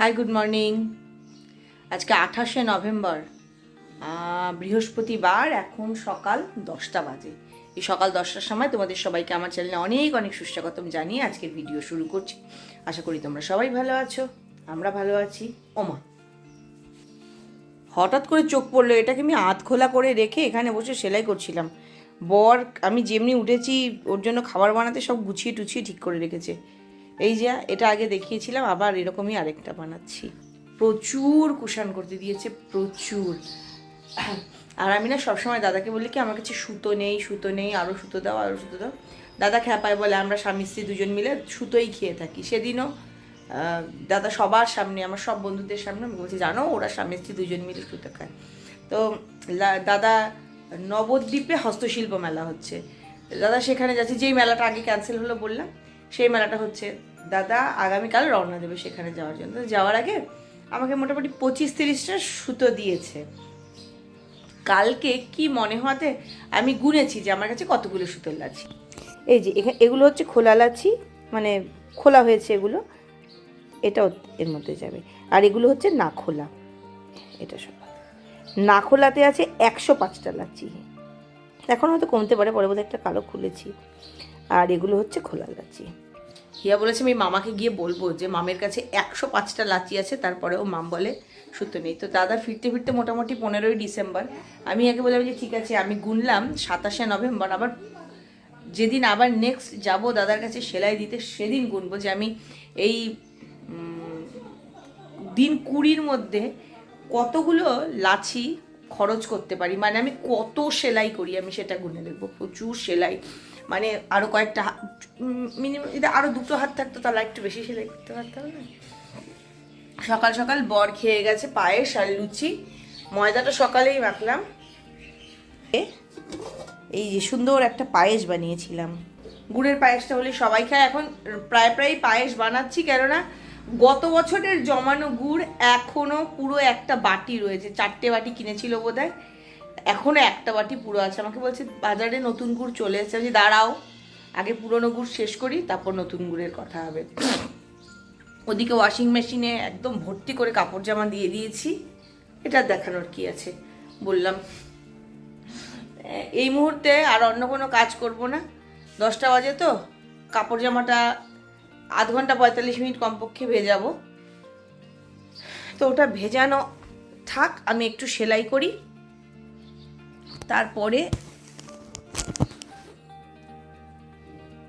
Hi good morning আজকে আঠাশে November বৃহস্পতিবার, এখন সকাল দশটা বাজে। এই সকাল দশটার সময় তোমাদের সবাইকে আমার চ্যানেলে অনেক অনেক সুস্বাগতম জানিয়ে আজকের ভিডিও শুরু করছি। আশা করি তোমরা সবাই ভালো আছো, আমরা ভালো আছি। ওমা হঠাৎ করে চোখ পড়ল, এটাকে আমি আধ খোলা করে রেখে এখানে বসে সেলাই করছিলাম। বর, আমি যেমনি উঠেছি, ওর জন্য খাবার বানাতে সব গুছিয়ে টুছিয়ে ঠিক করে রেখেছে। এই যে, এটা আগে দেখিয়েছিলাম, আবার এরকমই আরেকটা বানাচ্ছি। প্রচুর কুশান করতে দিয়েছে, প্রচুর। আর আমি না সবসময় দাদাকে বলি কি, আমার কাছে সুতো নেই সুতো নেই আরও সুতো দাও আরও সুতো দাও। দাদা খ্যাপায় বলে, আমরা স্বামী স্ত্রী দুজন মিলে সুতোই খেয়ে থাকি। সেদিনও দাদা সবার সামনে, আমার সব বন্ধুদের সামনে আমি বলছি, জানো, ওরা স্বামী স্ত্রী দুজন মিলে সুতো খায়। তো দাদা নবদ্বীপে হস্তশিল্প মেলা হচ্ছে। দাদা সেখানে যাচ্ছে, যেই মেলাটা আগে ক্যান্সেল হলো বললাম, সেই মেলাটা হচ্ছে দাদা আগামীকাল রওনা দেবে সেখানে যাওয়ার জন্য। যাওয়ার আগে আমাকে মোটামুটি পঁচিশ তিরিশটা সুতো দিয়েছে। কালকে কি মনে হওয়াতে আমি গুনেছি যে আমার কাছে কতগুলো সুতোর লাচি এই যে এখানে এগুলো হচ্ছে খোলা লাচি মানে খোলা হয়েছে এগুলো। এটাও এর মধ্যে যাবে। আর এগুলো হচ্ছে না খোলা। এটা সব না খোলাতে আছে একশো পাঁচটা লাচি এখন হয়তো কমতে পারে, পরে বোধহয় একটা কালো খুলেছি। আর এগুলো হচ্ছে খোলা লাচি হিয়া বলেছে, আমি মামাকে গিয়ে বলব যে মামের কাছে একশো পাঁচটা লাচি আছে, তারপরেও মাম বলে সুতো নেই। তো দাদা ফিরতে ফিরতে মোটামুটি পনেরোই ডিসেম্বর। আমি আগে বললাম যে, ঠিক আছে, আমি গুনলাম সাতাশে নভেম্বর, আবার যেদিন আবার নেক্সট যাব দাদার কাছে সেলাই দিতে, সেদিন গুনবো যে আমি এই দিন কুড়ির মধ্যে কতগুলো লাচি খরচ করতে পারি। মানে আমি কত সেলাই করি, আমি সেটা গুনে দেখব। প্রচুর সেলাই। মানে আরও কয়েকটা মিনিমাম যদি আরও দুটো হাত থাকতো তাহলে একটু বেশি সেলাই করতে পারতাম না? সকাল সকাল বর খেয়ে গেছে পায়েস আর লুচি। ময়দাটা সকালেই মাখলাম। এই যে সুন্দর একটা পায়েস বানিয়েছিলাম। গুড়ের পায়েসটা হলে সবাই খায়। এখন প্রায় প্রায় পায়েস বানাচ্ছি, কেননা গত বছরের জমানো গুড় এখনও পুরো একটা বাটি রয়েছে। চারটে বাটি কিনেছিল বোধহয়। এখনও একটা বাটি পুরো আছে। আমাকে বলছে, বাজারে নতুন গুড় চলে এসেছে। আমি দাঁড়াও, আগে পুরনো গুড় শেষ করি, তারপর নতুন গুড়ের কথা হবে। ওদিকে ওয়াশিং মেশিনে একদম ভর্তি করে কাপড় জামা দিয়ে দিয়েছি। এটা দেখানোর কি আছে? বললাম এই মুহূর্তে আর অন্য কোনো কাজ করব না। দশটা বাজে তো, কাপড় জামাটা আধ ঘণ্টা পঁয়তাল্লিশ মিনিট কমপক্ষে ভেজাবো। তো ওটা ভেজানো থাক, আমি একটু সেলাই করি। তারপরে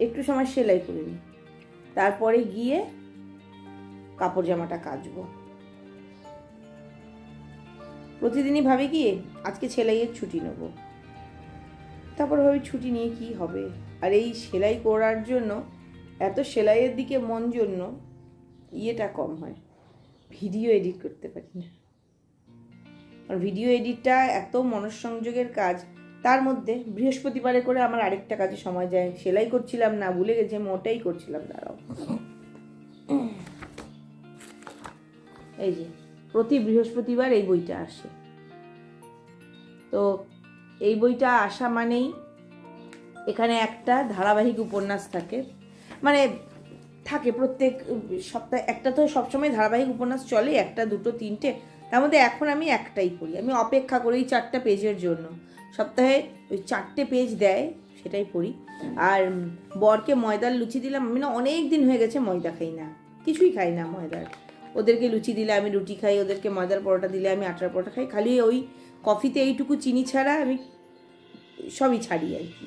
একটু সময় সেলাই করে নিই। তারপরে গিয়ে কাপড় জামাটা কাচবো। প্রতিদিনই ভাবি কি, আজকে সেলাইয়ের ছুটি নেব। তারপর ভাবি ছুটি নিয়ে কি হবে? আর এই সেলাই করার জন্য এত সেলাইয়ের দিকে মন জন্য ইয়েটা কম হয়। ভিডিও এডিট করতে পারি না। আর ভিডিও এডিটটা এত মনঃসংযোগের কাজ, তার মধ্যে বৃহস্পতিবারে করে আমার আরেকটা কাজে সময় যায়। সেলাই করছিলাম না, ভুলে গেছি, আমি ওটাই করছিলাম, দাঁড়াও। এই যে, প্রতি বৃহস্পতিবার এই বইটা আসে। তো এই বইটা আসা মানেই এখানে একটা ধারাবাহিক উপন্যাস থাকে মানে থাকে প্রত্যেক, সপ্তাহে একটা তো সবসময় ধারাবাহিক উপন্যাস চলে, একটা, দুটো, তিনটে। তার মধ্যে এখন আমি একটাই পড়ি আমি অপেক্ষা করি এই চারটা পেজের জন্য। সপ্তাহে ওই চারটে পেজ দেয়, সেটাই পড়ি। আর বরকে ময়দার লুচি দিলাম। আমি না অনেক দিন হয়ে গেছে ময়দা খাই না। কিছুই খাই না ময়দার। ওদেরকে লুচি দিলে আমি রুটি খাই, ওদেরকে ময়দার পরোটা দিলে আমি আটার পরোটা খাই। খালি ওই কফিতে এইটুকু চিনি ছাড়া আমি সবই ছাড়ি আর কি।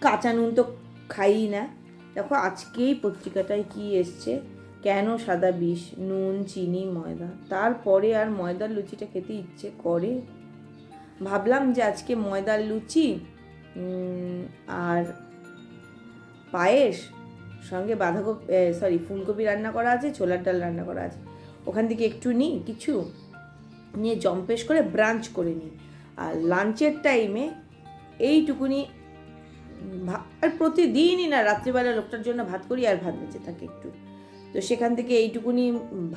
কাঁচা নুন তো খাই না। দেখো, আজকেই পত্রিকাটায় কি এসছে? কেন সাদা বিষ, নুন, চিনি, ময়দা? তারপরে আর ময়দার লুচিটা খেতে ইচ্ছে করে? ভাবলাম যে আজকে ময়দার লুচি আর পায়েস, সঙ্গে বাঁধাকপি সরি ফুলকপি রান্না করা আছে, ছোলার ডাল রান্না করা আছে। ওখান থেকে একটু নিই, কিছু নিয়ে জম্পেশ করে ব্রাঞ্চ করে নিই। আর লাঞ্চের টাইমে এইটুকুনি আর প্রতিদিনই না, রাত্রিবেলা লোকটার জন্য ভাত করি আর ভাত বেঁচে থাকে একটু। তো সেখান থেকে এইটুকুনি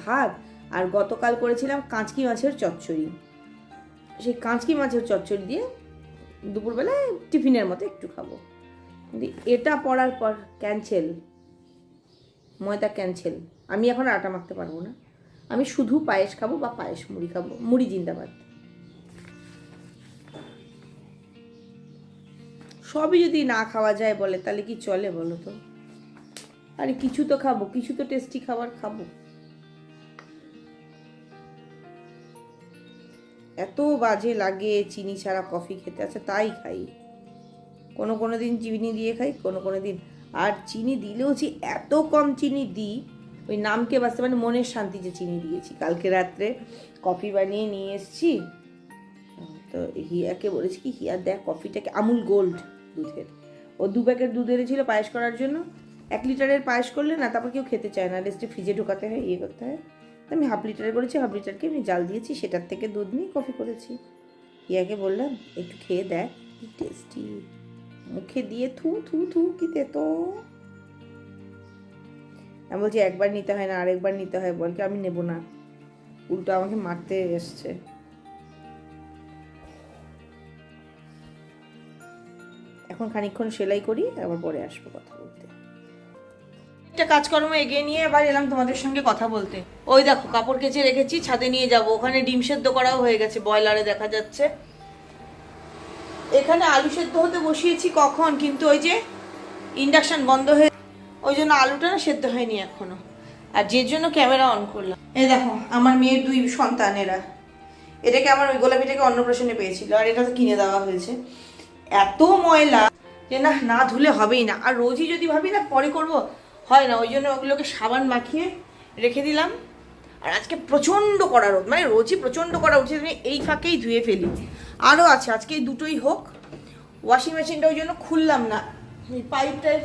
ভাত, আর গতকাল করেছিলাম কাঁচকি মাছের চচ্চড়ি। সেই কাঁচকি মাছের চচ্চড়ি দিয়ে দুপুরবেলায় টিফিনের মতো একটু খাব। কিন্তু এটা পড়ার পর ক্যান্সেল, ময়দা ক্যান্সেল। আমি এখন আটা মাখতে পারব না। আমি শুধু পায়েস খাব বা পায়েস মুড়ি খাব, মুড়ি জিন্দাবাদ। সবই যদি না খাওয়া যায় বলে, তাহলে কি চলে বলো তো? আরে কিছু তো খাব, কিছু তো টেস্টি খাবার খাব। এত বাজে লাগে চিনি ছাড়া কফি খেতে। আছে তাই খাই। কোনো কোনো দিন চিনি দিয়ে খাই, কোনো কোনো দিন। আর চিনি দিলেও যে এত কম চিনি দিই, ওই নামকে বাঁচতে মানে মনের শান্তি যে চিনি দিয়েছি। কালকে রাত্রে কফি বানিয়ে নিয়ে এসেছি। তো হিয়াকে বলেছি কি, হিয়া দেখ কফিটাকে আমুল গোল্ড দুধের। ও দু প্যাকেট দুধ এনেছিল পায়েস করার জন্য। এক লিটারের পায়েস করলে না, তারপর কেউ খেতে চায় না। রেস্টে ফ্রিজে ঢোকাতে হয় ইয়ে করতে হয়। আমি হাফ লিটারে করেছি হাফ লিটারকে আমি জাল দিয়েছি, সেটার থেকে দুধ নিয়ে কফি করেছি। হিয়াকে বললাম, একটু খেয়ে দেখ, কি টেস্টি মুখে দিয়ে থু থু থু, কি তো। আমি বলছি, একবার নিতে হয় না, আরেকবার নিতে হয়। বলকে, আমি নেব না। উল্টো আমাকে মারতে এসছে। এখন খানিকক্ষণ সেলাই করি, আবার পরে আসব কথা বলতে। একটা কাজকর্ম এগিয়ে নিয়ে এবার এলাম তোমাদের সঙ্গে কথা বলতে। ওই দেখো, কাপড় কেচে রেখেছি, ছাদে নিয়ে যাব। ওখানে ডিম সেদ্ধ করাও হয়ে গেছে বয়লারে দেখা যাচ্ছে। এখানে আলু সেদ্ধ হতে বসিয়েছি কখন? কিন্তু ওই যে ইন্ডাকশন বন্ধ হয়ে ওই জন্য আলুটা না সেদ্ধ হয়নি এখনও। আর যে জন্য ক্যামেরা অন করলাম। এই দেখো, আমার মেয়ের দুই সন্তানেরা। এটাকে আমার ওই গোলাপিটাকে অন্নপ্রাশনে পেয়েছিল, আর এটা তো কিনে দেওয়া হয়েছে। এত ময়লা যে না না ধুলে হবেই না। আর রোজই যদি ভাবি না, পরে করব, হয় না। ওই জন্য ওগুলোকে সাবান মাখিয়ে রেখে দিলাম। আর আজকে প্রচণ্ড করা রোদ মানে রোজই প্রচণ্ড করা উঠছে, আমি এই ফাঁকেই ধুয়ে ফেলি। আরও আছে আজকে এই দুটোই হোক। ওয়াশিং মেশিনটা ওই জন্য খুললাম না। পাইপটায়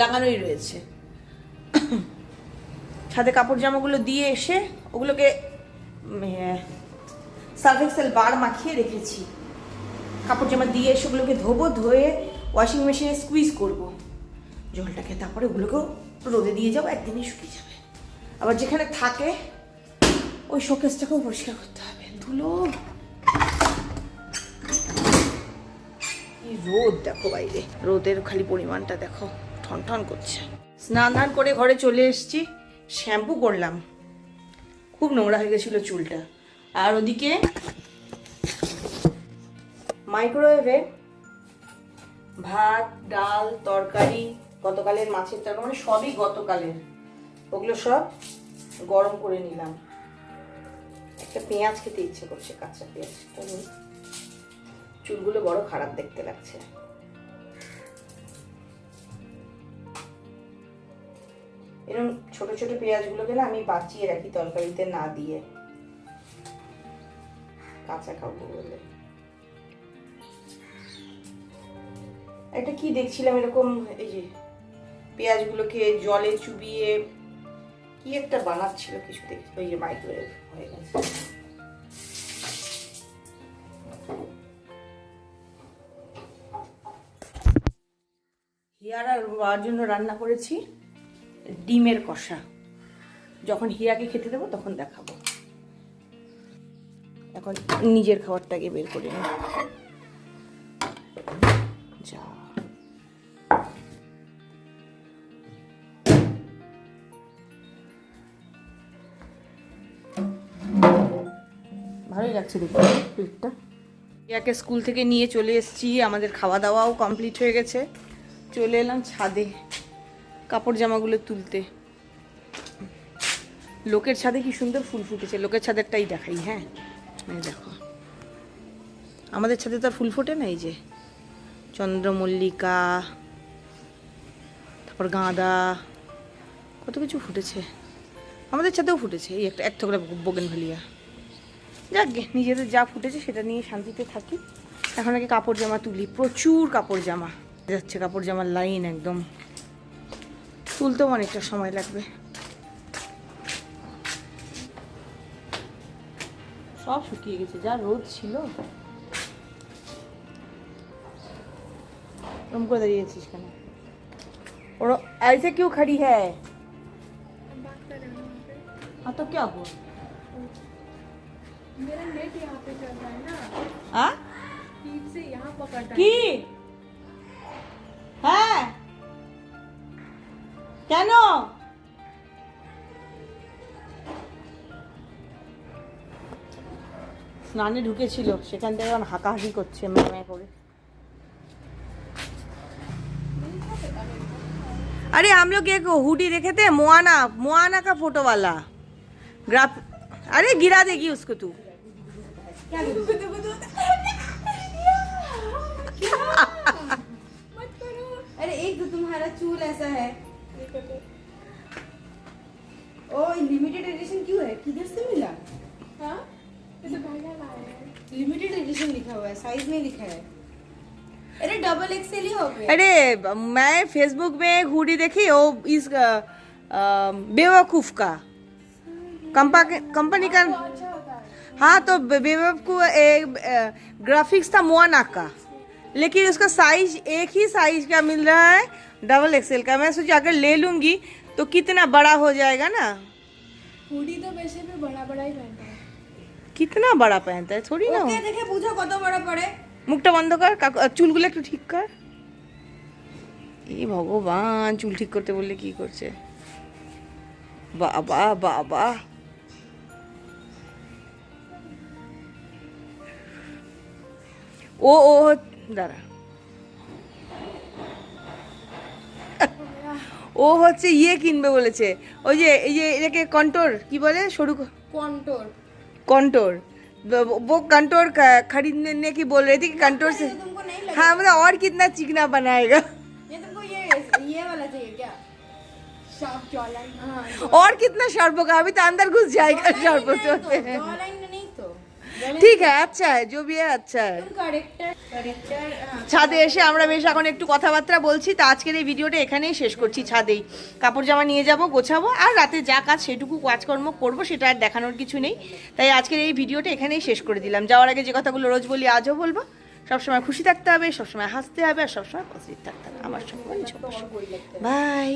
লাগানোই রয়েছে। ছাদে কাপড় জামাগুলো দিয়ে এসে ওগুলোকে সার্ফ এক্সেল বার মাখিয়ে রেখেছি। কাপড় জামা দিয়ে এসে ওগুলোকে ধোবো, ধুয়ে ওয়াশিং মেশিনে স্কুইজ করব। জলটাকে তারপরে ওগুলোকেও রোদে দিয়ে যাব একদিনই শুকিয়ে যাবে। আবার যেখানে থাকে, ওই শোকেসটাকেও পরিষ্কার করতে হবে। ধুলো। রোদ দেখো বাইরে। রোদের খালি পরিমাণটা দেখো ঠন ঠন করছে। স্নান ধান করে ঘরে চলে এসেছি, শ্যাম্পু করলাম। খুব নোংরা হয়ে গেছিল চুলটা। আর ওদিকে মাইক্রোওয়েভে ভাত, ডাল, তরকারি, গতকালের মাছের তরকারি মানে সবই গতকালের। ওগুলো সব গরম করে নিলাম। একটা পেঁয়াজ খেতে ইচ্ছে করছে, কাঁচা পেঁয়াজ। চুলগুলো বড় খারাপ দেখতে লাগছে। এরকম ছোট ছোট পেঁয়াজগুলোকে না আমি বাঁচিয়ে রাখি তরকারিতে না দিয়ে। কাঁচা খাব বলে। একটা কি দেখছিলাম এরকম, এই যে পেঁয়াজগুলোকে জলে চুবিয়ে কি একটা বানাচ্ছিল কিছু দেখছি ওই যে মাইক্রোওয়েভ হয়ে গেছে। হিয়ার বাবার জন্য রান্না করেছি ডিমের কষা। যখন হিয়াকে খেতে দেবো তখন দেখাবো। এখন নিজের খাবারটাকে বের করে নিই। ভালোই লাগছে দেখতে প্লেটটা ইয়াকে স্কুল থেকে নিয়ে চলে এসেছি, আমাদের খাওয়া দাওয়াও কমপ্লিট হয়ে গেছে। চলে এলাম ছাদে, কাপড় জামাগুলো তুলতে। লোকের ছাদে কি সুন্দর ফুল ফুটেছে, লোকের ছাদেরটাই দেখাই হ্যাঁ? দেখো। আমাদের ছাদে তো আর ফুল ফোটে না এই যে। চন্দ্রমল্লিকা, তারপর গাঁদা, কত কিছু ফুটেছে। আমাদের ছাদেও ফুটেছে, এই একটা, এক থোকরা বোগেন ভেলিয়া যাক গে, নিজেদের যা ফুটেছে সেটা নিয়ে শান্তিতে থাকি এখন আগে কাপড় জামা তুলি প্রচুর কাপড় জামা যাচ্ছে কাপড় জামার লাইন একদম তুলতেও অনেকটা সময় লাগবে সব শুকিয়ে গেছে যা রোদ ছিল ওরম করে দাঁড়িয়েছিস কেন और ऐसे क्यों खड़ी है हाँ तो क्या हुआ मेरा नेट यहाँ पे স্নানে ঢুকেছিল সেখান থেকে এখন হাঁকাহাঁকি করছে মেয়ে মেয়ে করে আরে আমলো কে হুডি রেখে দে মোয়ানা মোয়ানা কা ফটোওয়ালা গ্রাফ আরে গিরা দেখি উসকো তুই मत करो। अरे एक तो तुम्हारा चूल ऐसा है। ओ लिमिटेड एडिशन क्यों है? किधर से मिला? हाँ? तो भैया लाया है। लिमिटेड एडिशन लिखा हुआ है साइज़ में लिखा है। अरे डबल एक्सएल ही हो गया। अरे मैं फेसबुक में एक हुडी देखी वो इस बेवकूफ़ का। कंपा कंपनी का है हाँ तो बे- बेवकूफ ग्राफिक्स था मोआना का लेकिन उसका साइज एक ही साइज का मिल रहा है डबल एक्सएल का मैं सोचा अगर ले लूंगी तो कितना बड़ा हो जाएगा ना हुडी तो वैसे भी बड़ा बड़ा ही पहनता है कितना बड़ा पहनता है थोड़ी ना ওকে দেখে বুঝো কত বড় পড়ে মুখটা বন্ধ কর কাকু আর চুলগুলো একটু ঠিক কর এই ভগবান চুল ঠিক করতে বললে কি করছে বাবা বাবা ও ও দাঁড়া ও হচ্ছে ইয়ে কিনবে বলেছে ওই যে এই যে এটাকে কন্টোর কি বলে সরু কন্ট্রোল कॉन्टोर वो कंटोर खरीदने की बोल रही थी कि कंटोर से तुमको नहीं लगा हाँ मतलब और कितना चिकना बनाएगा ये तुमको ये ये वाला चाहिए क्या शार्प जॉलाइन हाँ और कितना शार्प होगा अभी तो अंदर घुस जाएगा शार्प होते होते जॉ लाइन नहीं तो ठीक है ঠিক আছে আচ্ছা জবিয়ে আচ্ছা। ছাদে এসে আমরা বেশ এখন একটু কথাবার্তা বলছি তা আজকের এই ভিডিওটা এখানেই শেষ করছি ছাদেই। কাপড় জামা নিয়ে যাব গোছাবো আর রাতে যা কাজ সেটুকু কাজকর্ম করব সেটা আর দেখানোর কিছু নেই। তাই আজকের এই ভিডিওটা এখানেই শেষ করে দিলাম। যাওয়ার আগে যে কথাগুলো রোজ বলি আজও বলব সবসময় খুশি থাকতে হবে সবসময় হাসতে হবে আর সবসময় পজিটিভ থাকতে হবে। আমার সঙ্গে বাই